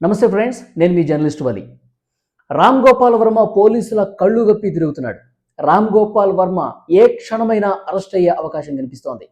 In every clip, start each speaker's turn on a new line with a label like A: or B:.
A: నమస్తే ఫ్రెండ్స్ నేను మీ జర్నలిస్ట్ వలి. రామ్ గోపాల్ వర్మ పోలీసుల కళ్ళు గప్పి తిరుగుతున్నాడు. రామ్ గోపాల్ వర్మ ఏ క్షణమైనా అరెస్ట్ అయ్యే అవకాశం కనిపిస్తోంది.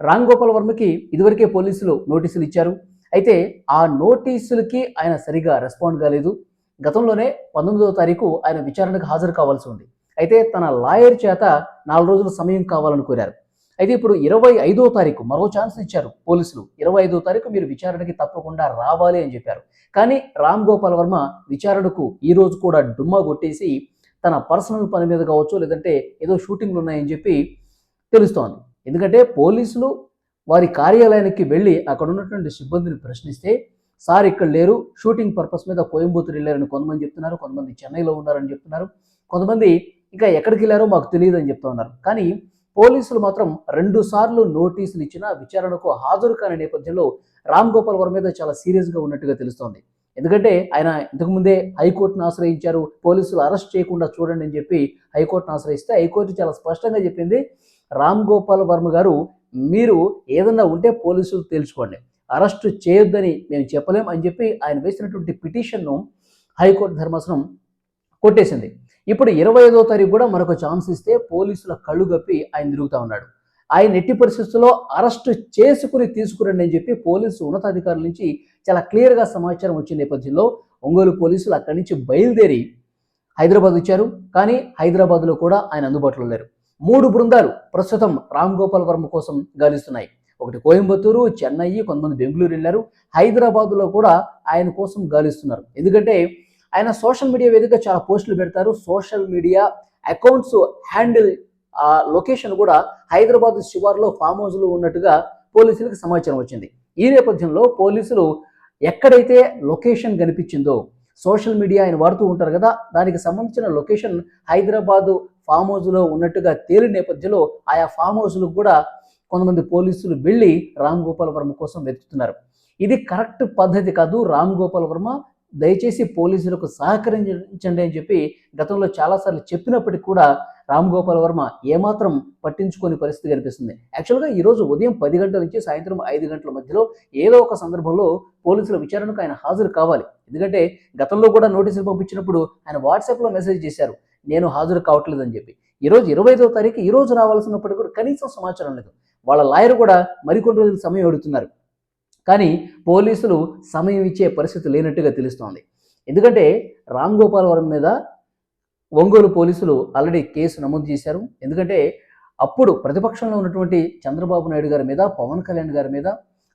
A: రామ్ గోపాల్ వర్మకి ఇదివరకే పోలీసులు నోటీసులు ఇచ్చారు. అయితే ఆ నోటీసులకి ఆయన సరిగా రెస్పాండ్ కాలేదు. గతంలోనే పంతొమ్మిదవ తారీఖు ఆయన విచారణకు హాజరు కావాల్సి ఉంది. అయితే తన లాయర్ చేత నాలుగు రోజుల సమయం కావాలని కోరారు. అయితే ఇప్పుడు ఇరవై ఐదో తారీఖు మరో ఛాన్స్ ఇచ్చారు పోలీసులు. ఇరవై ఐదో తారీఖు మీరు విచారణకి తప్పకుండా రావాలి అని చెప్పారు. కానీ రామ్ గోపాల్ వర్మ విచారణకు ఈ రోజు కూడా డుమ్మా కొట్టేసి తన పర్సనల్ పని మీద కావచ్చు లేదంటే ఏదో షూటింగ్లు ఉన్నాయని చెప్పి తెలుస్తోంది. ఎందుకంటే పోలీసులు వారి కార్యాలయానికి వెళ్ళి అక్కడ ఉన్నటువంటి సిబ్బందిని ప్రశ్నిస్తే సార్ ఇక్కడ లేరు షూటింగ్ పర్పస్ మీద కోయంబత్తూరు వెళ్ళారని కొంతమంది చెప్తున్నారు కొంతమంది చెన్నైలో ఉన్నారని చెప్తున్నారు కొంతమంది ఇంకా ఎక్కడికి వెళ్ళారో మాకు తెలియదు అని చెప్తా ఉన్నారు. కానీ పోలీసులు మాత్రం రెండు సార్లు నోటీసులు ఇచ్చిన విచారణకు హాజరు కాని నేపథ్యంలో రామ్ గోపాల్ వర్మ మీద చాలా సీరియస్గా ఉన్నట్టుగా తెలుస్తోంది. ఎందుకంటే ఆయన ఇంతకుముందే హైకోర్టును ఆశ్రయించారు పోలీసులు అరెస్ట్ చేయకుండా చూడండి అని చెప్పి హైకోర్టును ఆశ్రయిస్తే హైకోర్టు చాలా స్పష్టంగా చెప్పింది రామ్ గోపాల్ వర్మ గారు మీరు ఏదన్నా ఉంటే పోలీసులు తేల్చుకోండి. అరెస్ట్ చేయొద్దని మేము చెప్పలేం అని చెప్పి ఆయన వేసినటువంటి పిటిషన్ను హైకోర్టు ధర్మాసనం కొట్టేసింది. ఇప్పుడు ఇరవై ఐదో తారీఖు కూడా మరొక ఛాన్స్ ఇస్తే పోలీసుల కళ్ళు గప్పి ఆయన తిరుగుతూ ఉన్నాడు. ఆయన ఎట్టి పరిస్థితుల్లో అరెస్ట్ చేసుకుని తీసుకురండి అని చెప్పి పోలీసు ఉన్నతాధికారుల నుంచి చాలా క్లియర్గా సమాచారం వచ్చిన నేపథ్యంలో ఒంగోలు పోలీసులు అక్కడి నుంచి బయలుదేరి హైదరాబాద్ వచ్చారు. కానీ హైదరాబాద్లో కూడా ఆయన అందుబాటులో లేరు. మూడు బృందాలు ప్రస్తుతం రామ్ గోపాల్ వర్మ కోసం గాలిస్తున్నాయి. ఒకటి కోయంబత్తూరు చెన్నై కొంతమంది బెంగళూరు వెళ్ళారు. హైదరాబాద్లో కూడా ఆయన కోసం గాలిస్తున్నారు. ఎందుకంటే ఆయన సోషల్ మీడియా వేదిక చాలా పోస్టులు పెడతారు. Social media accounts handle location కూడా హైదరాబాద్ శివార్లో ఫామ్ హౌస్లో ఉన్నట్టుగా పోలీసులకు సమాచారం వచ్చింది. ఈ నేపథ్యంలో పోలీసులు ఎక్కడైతే లొకేషన్ కనిపించిందో సోషల్ మీడియా ఆయన వాడుతూ ఉంటారు కదా దానికి సంబంధించిన లొకేషన్ హైదరాబాదు ఫామ్ హౌస్లో ఉన్నట్టుగా తేలిన నేపథ్యంలో ఆయా ఫామ్ హౌస్లకు కూడా కొంతమంది పోలీసులు వెళ్ళి రామ్ గోపాల్ వర్మ కోసం వెతుకుతున్నారు. ఇది కరెక్ట్ పద్ధతి కాదు. రామ్ గోపాల్ వర్మ దయచేసి పోలీసులకు సహకరించండి అని చెప్పి గతంలో చాలాసార్లు చెప్పినప్పటికీ కూడా రామ్ గోపాల్ వర్మ ఏమాత్రం పట్టించుకోని పరిస్థితి కనిపిస్తుంది. యాక్చువల్గా ఈరోజు ఉదయం పది గంటల నుంచి సాయంత్రం ఐదు గంటల మధ్యలో ఏదో ఒక సందర్భంలో పోలీసుల విచారణకు ఆయన హాజరు కావాలి. ఎందుకంటే గతంలో కూడా నోటీసులు పంపించినప్పుడు ఆయన వాట్సాప్లో మెసేజ్ చేశారు నేను హాజరు కావట్లేదని చెప్పి. ఈరోజు ఇరవై ఐదో తారీఖు ఈ రోజు రావాల్సినప్పటికీ కూడా కనీసం సమాచారం లేదు. వాళ్ళ లాయర్ కూడా మరికొన్ని రోజులు సమయం అడుగుతున్నారు. కానీ పోలీసులు సమయం ఇచ్చే పరిస్థితి లేనట్టుగా తెలుస్తోంది. ఎందుకంటే రామ్ గోపాల్ వర్మ మీద ఒంగోలు పోలీసులు ఆల్రెడీ కేసు నమోదు చేశారు. ఎందుకంటే అప్పుడు ప్రతిపక్షంలో ఉన్నటువంటి చంద్రబాబు నాయుడు గారి మీద పవన్ కళ్యాణ్ గారి మీద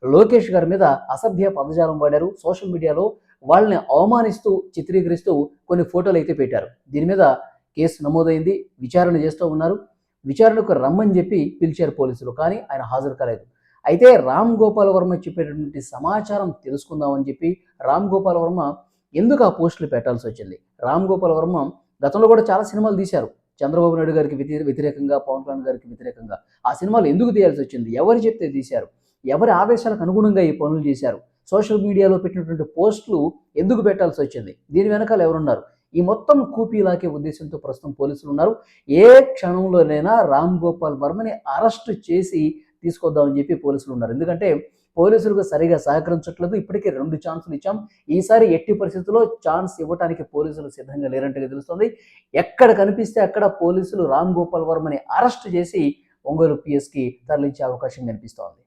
A: లోకేష్ గారి మీద అసభ్య పదజాలం వాడారు. సోషల్ మీడియాలో వాళ్ళని అవమానిస్తూ చిత్రీకరిస్తూ కొన్ని ఫోటోలు అయితే పెట్టారు. దీని మీద కేసు నమోదైంది. విచారణ చేస్తూ ఉన్నారు. విచారణకు రమ్మని చెప్పి పిలిచారు పోలీసులు కానీ ఆయన హాజరు కాలేదు. అయితే రామ్ గోపాల్ వర్మ చెప్పేటటువంటి సమాచారం తెలుసుకుందామని చెప్పి రామ్ గోపాల్ వర్మ ఎందుకు ఆ పోస్టులు పెట్టాల్సి వచ్చింది? రామ్ గోపాల్ వర్మ గతంలో కూడా చాలా సినిమాలు తీశారు. చంద్రబాబు నాయుడు గారికి వ్యతిరేకంగా పవన్ కళ్యాణ్ గారికి వ్యతిరేకంగా. ఆ సినిమాలు ఎందుకు తీయాల్సి వచ్చింది? ఎవరు చెప్తే తీశారు? ఎవరి ఆదేశాలకు అనుగుణంగా ఈ పనులు చేశారు? సోషల్ మీడియాలో పెట్టినటువంటి పోస్టులు ఎందుకు పెట్టాల్సి వచ్చింది? దీని వెనకాల ఎవరున్నారు? ఈ మొత్తం కూపీలాకే ఉద్దేశంతో ప్రస్తుతం పోలీసులు ఉన్నారు. ఏ క్షణంలోనైనా రామ్ గోపాల్ వర్మని అరెస్ట్ చేసి తీసుకొద్దామని చెప్పి పోలీసులు ఉన్నారు. ఎందుకంటే పోలీసులకు సరిగా సహకరించట్లేదు. ఇప్పటికే రెండు ఛాన్సులు ఇచ్చాం. ఈసారి ఎట్టి పరిస్థితుల్లో ఛాన్స్ ఇవ్వడానికి పోలీసులు సిద్ధంగా లేరంటుగా తెలుస్తుంది. ఎక్కడ కనిపిస్తే అక్కడ పోలీసులు రామ్ గోపాల్ వర్మని అరెస్ట్ చేసి ఒంగోలు పిఎస్కి తరలించే అవకాశం కనిపిస్తోంది.